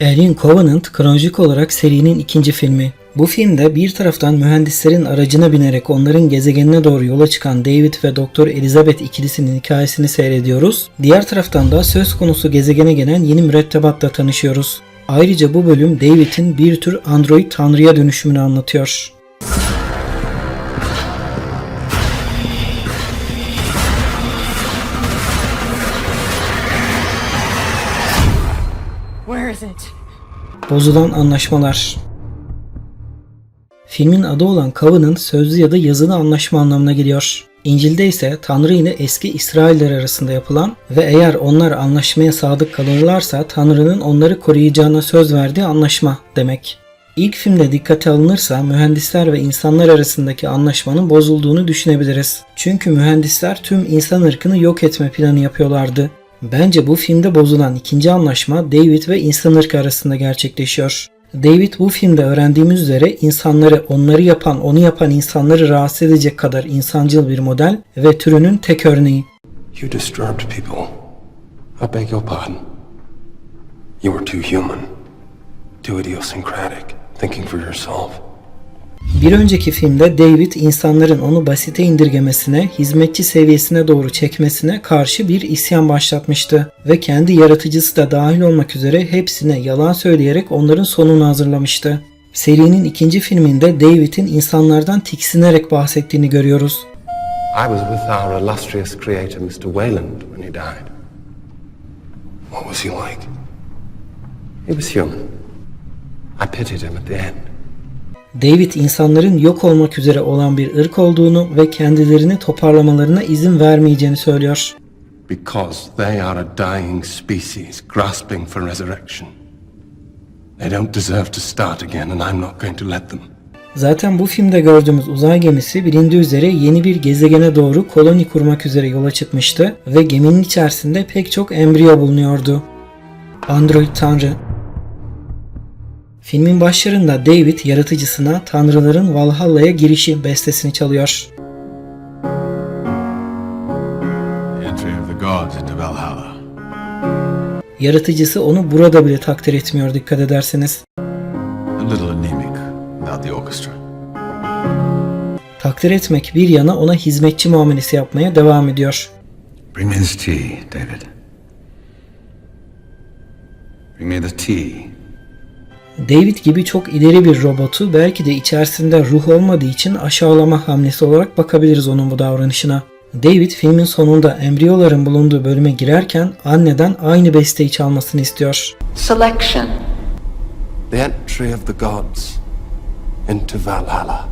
Alien Covenant kronolojik olarak serinin ikinci filmi. Bu filmde bir taraftan mühendislerin aracına binerek onların gezegenine doğru yola çıkan David ve Doktor Elizabeth ikilisinin hikayesini seyrediyoruz. Diğer taraftan da söz konusu gezegene gelen yeni mürettebatla tanışıyoruz. Ayrıca bu bölüm David'in bir tür android tanrıya dönüşümünü anlatıyor. Where is it? Bozulan anlaşmalar. Filmin adı olan Covenant sözlü ya da yazılı anlaşma anlamına geliyor. İncil'de ise Tanrı ile eski İsrailler arasında yapılan ve eğer onlar anlaşmaya sadık kalırlarsa Tanrı'nın onları koruyacağına söz verdiği anlaşma demek. İlk filmde dikkate alınırsa mühendisler ve insanlar arasındaki anlaşmanın bozulduğunu düşünebiliriz. Çünkü mühendisler tüm insan ırkını yok etme planı yapıyorlardı. Bence bu filmde bozulan ikinci anlaşma David ve insan ırkı arasında gerçekleşiyor. David bu filmde öğrendiğimiz üzere insanları, onları yapan, onu yapan insanları rahatsız edecek kadar insancıl bir model ve türünün tek örneği. You disturbed people. I beg your pardon. You were too human, too idiosyncratic, thinking for yourself. Bir önceki filmde David insanların onu basite indirgemesine, hizmetçi seviyesine doğru çekmesine karşı bir isyan başlatmıştı ve kendi yaratıcısı da dahil olmak üzere hepsine yalan söyleyerek onların sonunu hazırlamıştı. Serinin ikinci filminde David'in insanlardan tiksinerek bahsettiğini görüyoruz. I was with our illustrious creator, Mr. Wayland, when he died. What was he like? He was human. I pitied him at the end. David insanların yok olmak üzere olan bir ırk olduğunu ve kendilerini toparlamalarına izin vermeyeceğini söylüyor. Because they are a dying species grasping for resurrection. They don't deserve to start again, and I'm not going to let them. Zaten bu filmde gördüğümüz uzay gemisi bilindiği üzere yeni bir gezegene doğru koloni kurmak üzere yola çıkmıştı ve geminin içerisinde pek çok embriyo bulunuyordu. Android Tanrı Filmin başlarında David yaratıcısına tanrıların Valhalla'ya girişi bestesini çalıyor. Yaratıcısı onu burada bile takdir etmiyor dikkat ederseniz. Takdir etmek bir yana ona hizmetçi muamelesi yapmaya devam ediyor. Bring me this tea, David. Bring me the tea. David gibi çok ileri bir robotu belki de içerisinde ruh olmadığı için aşağılama hamlesi olarak bakabiliriz onun bu davranışına. David filmin sonunda embriyoların bulunduğu bölüme girerken anneden aynı besteyi çalmasını istiyor. Selection. The entry of the gods into Valhalla.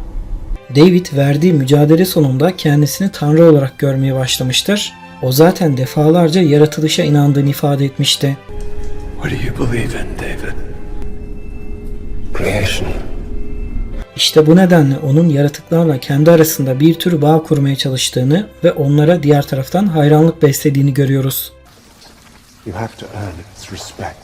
David verdiği mücadele sonunda kendisini tanrı olarak görmeye başlamıştır. O zaten defalarca yaratılışa inandığını ifade etmişti. What do you believe in, David? Creation. İşte bu nedenle onun yaratıklarla kendi arasında bir tür bağ kurmaya çalıştığını ve onlara diğer taraftan hayranlık beslediğini görüyoruz. You have to earn its respect.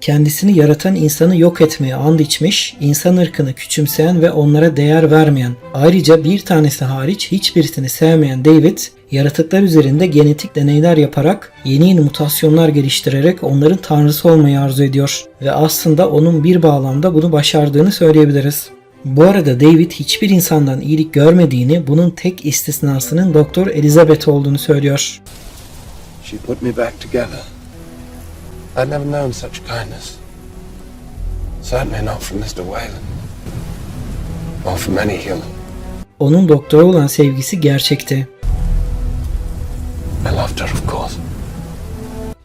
Kendisini yaratan insanı yok etmeye and içmiş, insan ırkını küçümseyen ve onlara değer vermeyen, ayrıca bir tanesi hariç hiçbirisini sevmeyen David, yaratıklar üzerinde genetik deneyler yaparak yeni yeni mutasyonlar geliştirerek onların tanrısı olmayı arzu ediyor ve aslında onun bir bağlamda bunu başardığını söyleyebiliriz. Bu arada David hiçbir insandan iyilik görmediğini, bunun tek istisnasının Doktor Elizabeth olduğunu söylüyor. She put me back together. I'd never known such kindness. Certainly not from Mr. Whalen. Or from any human. Onun doktora olan sevgisi gerçekti.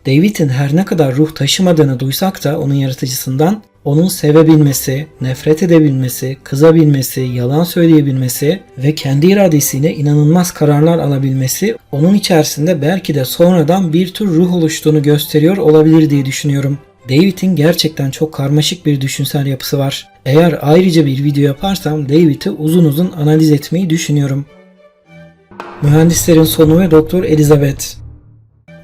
David'in her ne kadar ruh taşımadığını duysak da onun yaratıcısından onun sevebilmesi, nefret edebilmesi, kızabilmesi, yalan söyleyebilmesi ve kendi iradesiyle inanılmaz kararlar alabilmesi onun içerisinde belki de sonradan bir tür ruh oluştuğunu gösteriyor olabilir diye düşünüyorum. David'in gerçekten çok karmaşık bir düşünsel yapısı var. Eğer ayrıca bir video yaparsam David'i uzun uzun analiz etmeyi düşünüyorum. Mühendislerin sonu ve Doktor Elizabeth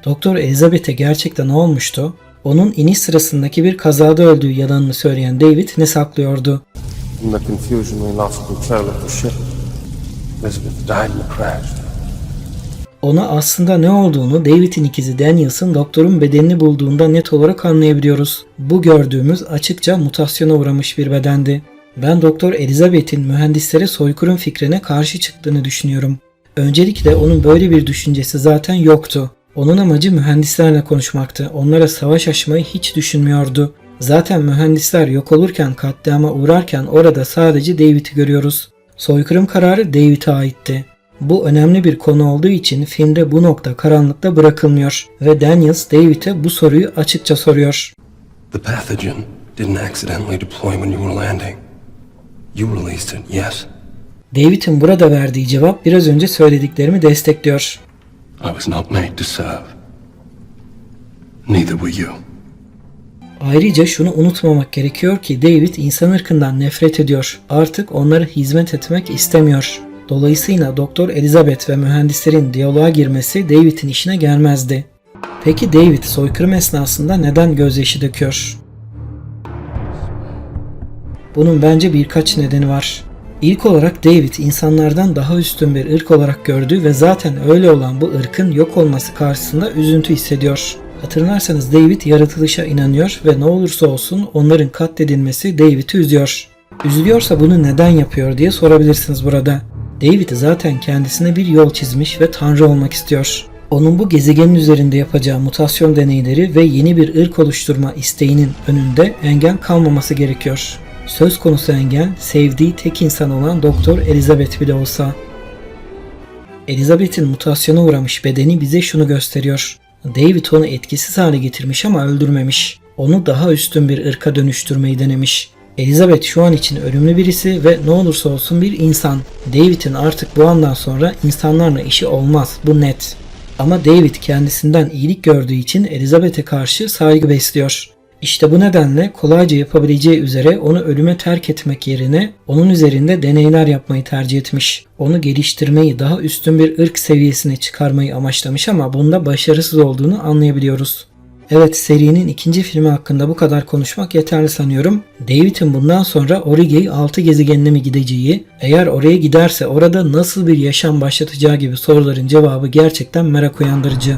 Doktor Elizabeth'e gerçekten ne olmuştu? Onun iniş sırasındaki bir kazada öldüğü yalanını söyleyen David ne saklıyordu? In the confusion, we lost control of the ship. Elizabeth died in the crash. Ona aslında ne olduğunu David'in ikizi Daniels'ın doktorun bedenini bulduğunda net olarak anlayabiliyoruz. Bu gördüğümüz açıkça mutasyona uğramış bir bedendi. Ben Doktor Elizabeth'in mühendislere soykırım fikrine karşı çıktığını düşünüyorum. Öncelikle onun böyle bir düşüncesi zaten yoktu. Onun amacı mühendislerle konuşmaktı. Onlara savaş açmayı hiç düşünmüyordu. Zaten mühendisler yok olurken katliama uğrarken orada sadece David'i görüyoruz. Soykırım kararı David'e aitti. Bu önemli bir konu olduğu için filmde bu nokta karanlıkta bırakılmıyor ve Daniels David'e bu soruyu açıkça soruyor. The pathogen didn't accidentally deploy when you were landing. You released it, yes. David'in burada verdiği cevap biraz önce söylediklerimi destekliyor. I was not made to serve. Neither were you. Ayrıca şunu unutmamak gerekiyor ki David insan ırkından nefret ediyor. Artık onlara hizmet etmek istemiyor. Dolayısıyla Doktor Elizabeth ve mühendislerin diyaloğa girmesi David'in işine gelmezdi. Peki David soykırım esnasında neden gözyaşı döküyor? Bunun bence birkaç nedeni var. İlk olarak David insanlardan daha üstün bir ırk olarak gördü ve zaten öyle olan bu ırkın yok olması karşısında üzüntü hissediyor. Hatırlarsanız David yaratılışa inanıyor ve ne olursa olsun onların katledilmesi David'i üzüyor. Üzülüyorsa bunu neden yapıyor diye sorabilirsiniz burada. David zaten kendisine bir yol çizmiş ve tanrı olmak istiyor. Onun bu gezegenin üzerinde yapacağı mutasyon deneyleri ve yeni bir ırk oluşturma isteğinin önünde engel kalmaması gerekiyor. Söz konusu engel sevdiği tek insan olan Doktor Elizabeth bile olsa. Elizabeth'in mutasyona uğramış bedeni bize şunu gösteriyor. David onu etkisiz hale getirmiş ama öldürmemiş. Onu daha üstün bir ırka dönüştürmeyi denemiş. Elizabeth şu an için ölümlü birisi ve ne olursa olsun bir insan. David'in artık bu andan sonra insanlarla işi olmaz. Bu net. Ama David kendisinden iyilik gördüğü için Elizabeth'e karşı saygı besliyor. İşte bu nedenle kolayca yapabileceği üzere onu ölüme terk etmek yerine onun üzerinde deneyler yapmayı tercih etmiş. Onu geliştirmeyi, daha üstün bir ırk seviyesine çıkarmayı amaçlamış ama bunda başarısız olduğunu anlayabiliyoruz. Evet serinin ikinci filmi hakkında bu kadar konuşmak yeterli sanıyorum. David'in bundan sonra Orige'yi 6 gezegenine mi gideceği, eğer oraya giderse orada nasıl bir yaşam başlatacağı gibi soruların cevabı gerçekten merak uyandırıcı.